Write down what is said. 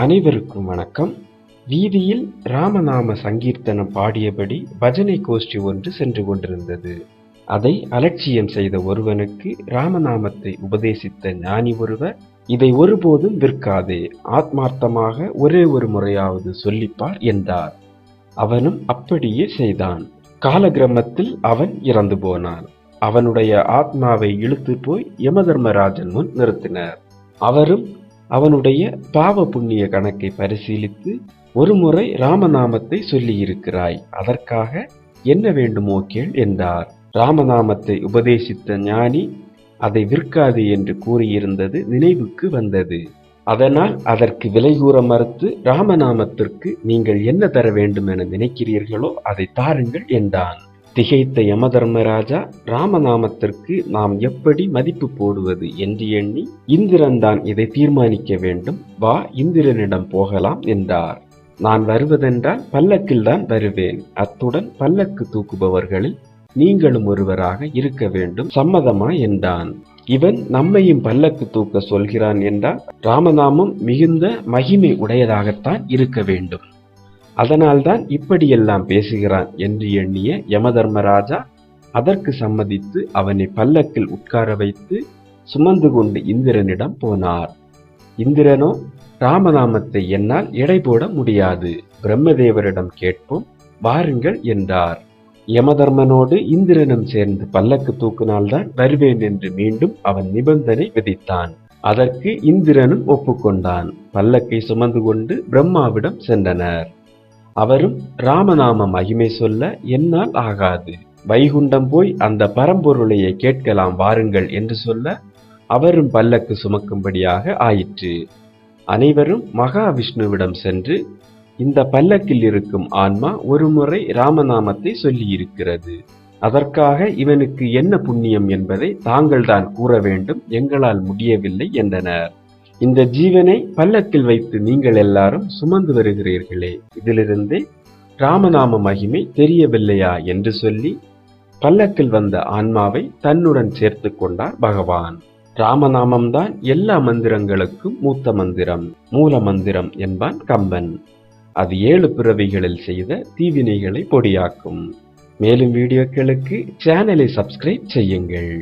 அனைவருக்கும் வணக்கம். வீதியில் ராமநாம சங்கீர்த்தனம் பாடியபடி பஜனை கோஷ்டி ஒன்று சென்று கொண்டிருந்தது. அதை அலட்சியம் செய்த ஒருவனுக்கு ராமநாமத்தை உபதேசித்த ஞானி ஒருவர் இதை ஒருபோதும் விற்காதே ஆத்மார்த்தமாக ஒரே ஒரு முறையாவது சொல்லிப்பார் என்றார். அவனும் அப்படியே செய்தான். காலகிரமத்தில் அவன் இறந்து போனான். அவனுடைய ஆத்மாவை இழுத்து போய் யமதர்மராஜன் முன் நிறுத்தினர். அவரும் அவனுடைய பாவ புண்ணிய கணக்கை பரிசீலித்து ஒருமுறை ராமநாமத்தை சொல்லியிருக்கிறாய். அதற்காக என்ன வேண்டுமோ கேள் என்றார். ராமநாமத்தை உபதேசித்த ஞானி அதை விற்காது என்று கூறியிருந்தது நினைவுக்கு வந்தது. அதனால் அதற்கு விலை கூற மறுத்து ராமநாமத்திற்கு நீங்கள் என்ன தர வேண்டும் என நினைக்கிறீர்களோ அதை தாருங்கள் என்றான். திகைத்த யமதர்மராஜா ராமநாமத்திற்கு நாம் எப்படி மதிப்பு போடுவது என்று எண்ணி இந்திரன் தான் இதை தீர்மானிக்க வேண்டும். வா இந்திரனிடம் போகலாம் என்றார். நான் வருவதென்றால் பல்லக்கில் தான் வருவேன். அத்துடன் பல்லக்கு தூக்குபவர்களில் நீங்களும் ஒருவராக இருக்க வேண்டும். சம்மதமா என்றான். இவன் நம்மையும் பல்லக்கு தூக்க சொல்கிறான் என்றால் ராமநாமம் மிகுந்த மகிமை உடையதாகத்தான் இருக்க வேண்டும். அதனால்தான் இப்படியெல்லாம் பேசுகிறான் என்று எண்ணிய யமதர்மராஜா அதற்கு சம்மதித்து அவனை பல்லக்கில் உட்கார வைத்து சுமந்து கொண்டு இந்திரனிடம் போனார். இந்திரனோ ராமநாமத்தை என்னால் எடை போட முடியாது. பிரம்மதேவரிடம் கேட்போம் வாருங்கள் என்றார். யமதர்மனோடு இந்திரனும் சேர்ந்து பல்லக்கு தூக்கினால்தான் வருவேன் என்று மீண்டும் அவன் நிபந்தனை விதித்தான். அதற்கு இந்திரனும் ஒப்புக்கொண்டான். பல்லக்கை சுமந்து கொண்டு பிரம்மாவிடம் சென்றனர். அவரும் ராமநாம மகிமை சொல்ல என்னால் ஆகாது. வைகுண்டம் போய் அந்த பரம்பொருளையே கேட்கலாம் வாருங்கள் என்று சொல்ல அவரும் பல்லக்கு சுமக்கும்படியாக ஆயிற்று. அனைவரும் மகாவிஷ்ணுவிடம் சென்று இந்த பல்லக்கில் இருக்கும் ஆன்மா ஒருமுறை ராமநாமத்தை சொல்லியிருக்கிறது. அதற்காக இவனுக்கு என்ன புண்ணியம் என்பதை தாங்கள்தான் கூற வேண்டும் எங்களால் முடியவில்லை என்றனர். இந்த ஜீவனை பல்லக்கில் வைத்து நீங்கள் எல்லாரும் சுமந்து வருகிறீர்களே. இதிலிருந்தே ராமநாம மகிமை தெரியவில்லையா என்று சொல்லி பல்லக்கில் வந்த ஆன்மாவை தன்னுடன் சேர்த்து கொண்டார் பகவான். ராமநாமம்தான் எல்லா மந்திரங்களுக்கும் மூத்த மந்திரம் மூல மந்திரம் என்பான் கம்பன். அது ஏழு பிறவிகளில் செய்த தீவினைகளை பொடியாக்கும். மேலும் வீடியோக்களுக்கு சேனலை சப்ஸ்கிரைப் செய்யுங்கள்.